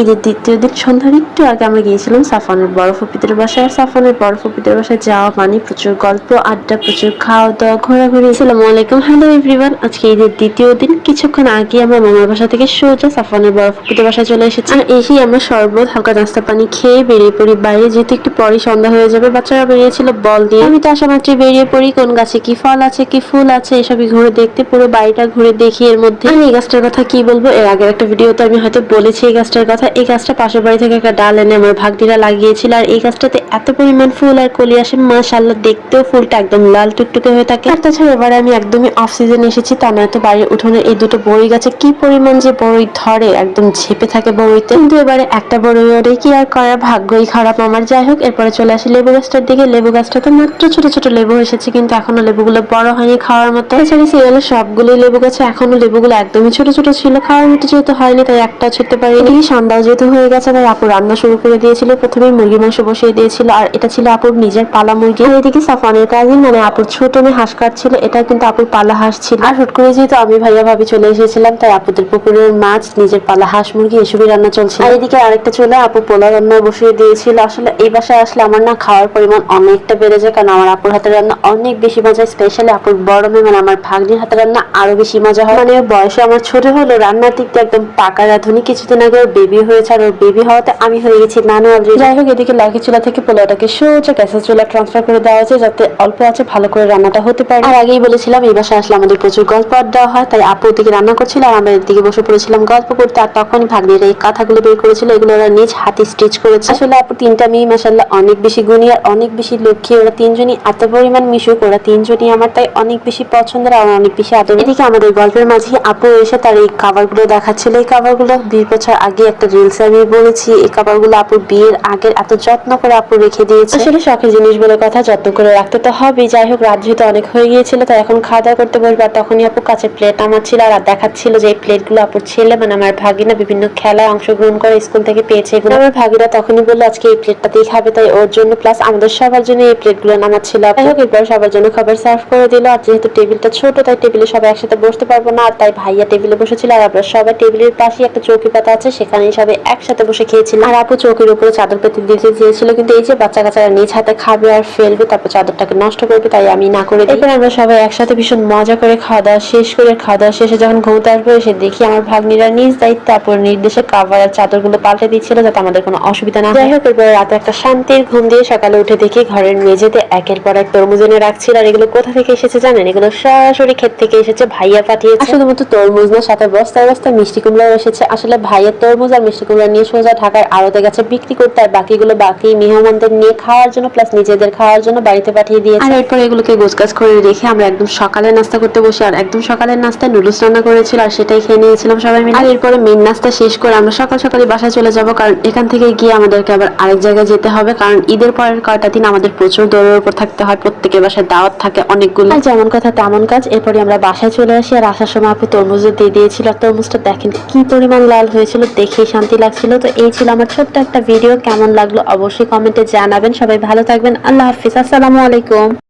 ঈদের দ্বিতীয় দিন সন্ধ্যার একটু আগে আমরা গিয়েছিলাম সাফানের বড় ফুপিদের বাসায়। সাফানের বড় ফুপিদের বাসায় যাওয়া মানে প্রচুর গল্প, আড্ডা, প্রচুর খাওয়া দাওয়া ঘোরাঘুরি। আসসালামু আলাইকুম। হ্যালো এভরিওয়ান আজকে ঈদের দ্বিতীয় দিন, কিছুক্ষণ আগে আমরা মামার বাসা থেকে সোজা সাফানের বড় ফুপিদের বাসায় চলে এসেছি। আর এসেই আমরা শরবত, হালকা নাস্তা পানি খেয়ে বেরিয়ে পড়ি বাইরে। যেহেতু একটু পরে সন্ধ্যা হয়ে যাবে, বাচ্চারা বেরিয়েছিল বল দিয়ে। আমি তো আসা মাত্রই বেরিয়ে পড়ি, কোন গাছে কি ফল আছে, কি ফুল আছে, এসবই ঘুরে দেখতে, পুরো বাড়িটা ঘুরে দেখি এর মধ্যে। আমি এই গাছটার কথা কি বলব? এর আগের একটা ভিডিওতে আমি হয়তো বলেছি এই গাছটার কথা এই গাছটা পাশের বাড়ি থেকে একটা ডাল এনে আমার ভাগদিরা লাগিয়েছিল। আর এই গাছটাতে এত পরিমাণ ফুল আর কলি আসে মাশাল্লাহ দেখতেও ফুলটা একদম লাল টুকটুকে হয়ে থাকে। আর তাছাড়া এবারে আমি একদমই অফ সিজন এসেছি, তা নয়তো বাড়ির উঠোনে এই দুটো বড়ই গাছে কি পরিমাণ যে বড়ই ধরে, একদম ঝেপে থাকে বড়ইতে। কিন্তু এবারে একটা বড়ই ওরে কি আর করার ভাগ্যই খারাপ আমার। যাই হোক, এরপরে চলে আসি লেবু গাছটার দিকে। লেবু গাছটাতে মাত্র ছোট ছোট লেবু এসেছে, কিন্তু এখনও লেবুগুলো বড় হয়নি খাওয়ার মতো। এছাড়া সিরিয়ালের সবগুলোই লেবু গাছে এখনও লেবুগুলো একদমই ছোট ছোট ছিল, খাওয়ার মতো যেহেতু হয়নি, তাই একটা ছুটতে পারিনি। এদিকে সন্ধ্যাও যেহেতু হয়ে গেছে তাই আপু রান্না শুরু করে দিয়েছিল। প্রথমে মুরগি মাংস বসিয়ে দিয়েছিল আর এটা ছিল আপুর নিজের পালা মুরগি। এদিকে সাফানের কাজিন মানে আপুর ছোট মেয়ে হাঁস কাটছিল এটা কিন্তু আপুর পালা হাঁস ছিল। আর হুট করে যেহেতু আমি ভাইয়া ভাবি চলে এসেছিলাম, তাই আপুদের পুকুরের মাছ, নিজের পালা হাঁস মুরগি, এসবই রান্না চলছিল। আর এদিকে আরেকটা চলে আপু পোলা রান্না বসিয়ে দিয়েছিল। আসলে এই বাসায় আসলে আমার না খাওয়ার পরিমাণ অনেকটা বেড়ে যায়, কারণ আমার আপুর হাতের রান্না অনেক বেশি মজা স্পেশালি আপুর বড় মেয়ে মানে আমার ভাগ্নির হাতের রান্না আরও বেশি মজা হয়। মানে বয়সে আমার ছোট হলো, রান্নার দিক দিয়ে একদম পাকা রাঁধুনি কিছুদিন আগে বেবি হয়েছে আর ওর বেবি হওয়াতে আমি হয়ে গেছি নানু অলরেডি যাই হোক এদিকে লাকি চুলা থেকে পোলাওটাকে সোজা গ্যাসের চুলা ট্রান্সফার করে দেওয়া হয়েছে যাতে অল্প আছে ভালো করে রান্নাটা হতে পারে। আর আগেই বলেছিলাম এই বাসায় আসলে আমাদের প্রচুর গল্প আড্ডা হয় তাই আপু ওদিকে রান্না করছিল আর আমরা এদিকে বসে পড়েছিলাম গল্প করতে। আর তখনই ভাগ্নিরা এই কথাগুলো বের করেছিল এগুলো ওরা নিজ হাতে স্টিচ করেছে। আসলে আপু তিনটা মেয়ে মাসাল্লাহ অনেক বেশি গুণী আর অনেক বেশি লক্ষ্মী। ওরা তিনজনই এত পরিমাণ মিশুক ওরা তিনজনই আমার তাই অনেক বেশি পছন্দের আর অনেক বেশি আদর এদিকে আমাদের গল্পের মাঝে আপু এসে তার এই কাভারগুলো দেখাচ্ছিল। এই কাভারগুলো বিশ বছর আগে একটা রিলস আমি বলেছি, এই কাভারগুলো আপুর বিয়ের আগের এত যত্ন করে আপু রেখে দিয়েছে। আসলে শখের জিনিস বলে কথা, যত্ন করে রাখতে তো হবে যাই হোক, রাত যেহেতু অনেক হয়ে গিয়েছিল, তাই এখন খাওয়া দাওয়া করতে বসবে। আর তখনই আপু কাছে প্লেট আমার ছিল আর দেখাচ্ছিল যে এই প্লেটগুলো আপুর ছেলে মানে আমার ভাগিনা বিভিন্ন খেলায় অংশগ্রহণ করে, স্কুল থেকে পেয়েছে এগুলো। আমার ভাগিনা তখনই বলল, আজকে এই প্লেটটাতেই খাবে। তাই ওর জন্য প্লাস আমাদের সবার জন্য এই প্লেটগুলো নামাচ্ছিল যাই হোক, এরপর সবার জন্য খাবার সার্ভ করে দিল। আর যেহেতু টেবিলটা ছোট, তাই টেবিলে সবাই একসাথে বসতে পারব না। আর তাই ভাইয়া টেবিলে বসেছিল, আর আমরা সবাই টেবিলের পাশেই একটা চৌকি পাতা আছে, সেখানেই সবাই একসাথে বসে খেয়েছিলাম আর আপু চৌকির উপরে চাদর পেতে দিতে চেয়েছিল, কিন্তু এই যে বাচ্চা কাচ্চারা নিজ হাতে খাবে আর ফেলবে, তারপর চাদরটাকে নষ্ট করবে, তাই আমি না করে এরপর আমরা সবাই একসাথে ভীষণ মজা করে খাওয়া দাওয়া শেষ করে, খাওয়া দাওয়া শেষে যখন ঘুমতে আসব এসে দেখি আমার ভাগ্নিরা নিজ দায়িত্ব তারপর নির্দেশে কাভার আর চাদরগুলো পাল্টে দিচ্ছিল, যাতে আমাদের কোনো অসুবিধা না যাই হোক, এরপর রাতে একটা শান্তির ঘুম দিয়ে সকালে উঠে দেখি ঘরের মেঝেতে একের পর এক তরমুজ এনে রাখছিল। আর এগুলো কোথা থেকে এসেছে জানেন? এগুলো সরাসরি ক্ষেত থেকে এসেছে ভাইয়া পাঠিয়েছে। শুধুমাত্র তরমুজ না, সাথে বস্তায় বস্তায় মিষ্টি কুমড়াও এসেছে। আসলে ভাইয়ের তরমুজ আর মিষ্টি কুমড়া নিয়ে সোজা ঢাকার আড়তে গেছে বিক্রি করতে আর বাকিগুলো বাকি মেহমানদের নিয়ে খাওয়ার জন্য প্লাস নিজেদের খাওয়ার জন্য বাড়িতে পাঠিয়ে দিয়েছে। আর এরপর এগুলোকে গোছগাছ করে রেখে আমরা একদম সকালে নাস্তা করতে বসি আর একদম সকালের নাস্তায় নুডলস রান্না করেছিল আর সেটাই খেয়ে নিয়েছিলাম সবাই মিলে। আর এরপরে মেন নাস্তা শেষ করে আমরা সকাল সকালে বাসায় চলে যাব কারণ এখান থেকে গিয়ে আমাদেরকে আবার আরেক জায়গায় যেতে হবে কারণ ঈদের পরের কয়টা দিন আমাদের প্রচুর দৌড়ের উপর থাকতে হয় প্রত্যেকের বাসায় দাওয়াত থাকে অনেকগুলো। যেমন কথা তেমন কাজ এরপরে আমরা বাসায় চলে আসি আর আসার সময় আপু তরমুজও দিয়ে দিয়েছিল। আর তরমুজটা দেখেন কি পরিমাণ লাল হয়েছিল দেখেই শান্তি লাগছিল। তো এই ছিল আমার ছোট্ট একটা ভিডিও কেমন লাগল অবশ্যই কমেন্টে জানাবেন। সবাই ভালো থাকবেন। আল্লাহ হাফিজ। আসসালামু আলাইকুম।